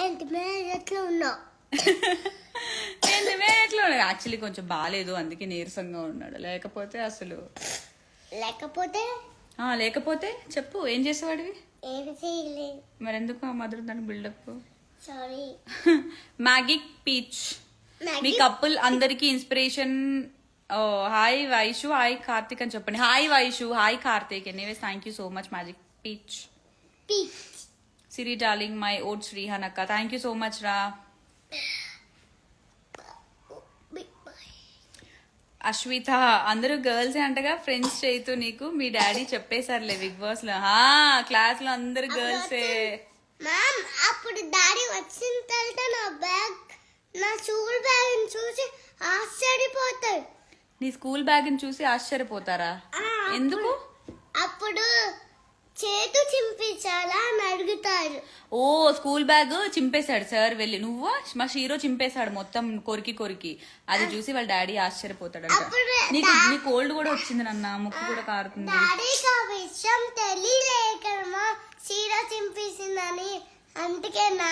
ఏంటి ఎట్లా యాక్చువల్లీ కొంచెం బాగాలేదు అందుకే నీరసంగా ఉన్నాడు. లేకపోతే అసలు లేకపోతే? ఆ, లేకపోతే చెప్పు. ఏం చేసేవాడివి? మరి ఎందుకు ఆ మధుర దానికి బిల్డప్ సారీ మ్యాగిక్ పీచ్ మీ కపుల్ అందరికి inspiration hi Vaishu hi Karthik అని చెప్పండి. Hi Vaishu hi Karthik anyways thank you so much magic peach peach Siri darling my vote Srihan అక్క థ్యాంక్ యూ సో మచ్ రా అశ్విత అందరూ girls అంటగా friends చేయితూ నీకు. మీ డాడీ చెప్పేశారులే బిగ్ బాస్లో. క్లాస్లో అందరు గర్ల్సే మ్యామ్ అప్పుడు డాడీ వచ్చిన తర్వాత నా బ్యాగ్ నా స్కూల్ బ్యాగ్ చూసి ఆశ్చర్యపోతాడు. నీ స్కూల్ బ్యాగ్ చూసి ఆశ్చర్యపోతారా? ఎందుకు? అప్పుడు చేతు చింపించాలా అడుగుతారు ఓ స్కూల్ బ్యాగ్ చింపేశాడు సార్ వెళ్ళి. నువ్వు? మా షీరో చింపేశాడు మొత్తం కొరికి కొరికి. అది చూసి వాళ్ళ డాడీ ఆశ్చర్యపోతాడు నీకు నీ కోల్డ్ కూడా వచ్చింది నాన్న ముక్కు కూడా కారుతుంది. డాడీకి ఆ విషయం తెలియలేకమా చీర చింపేసిందని. అందుకే నా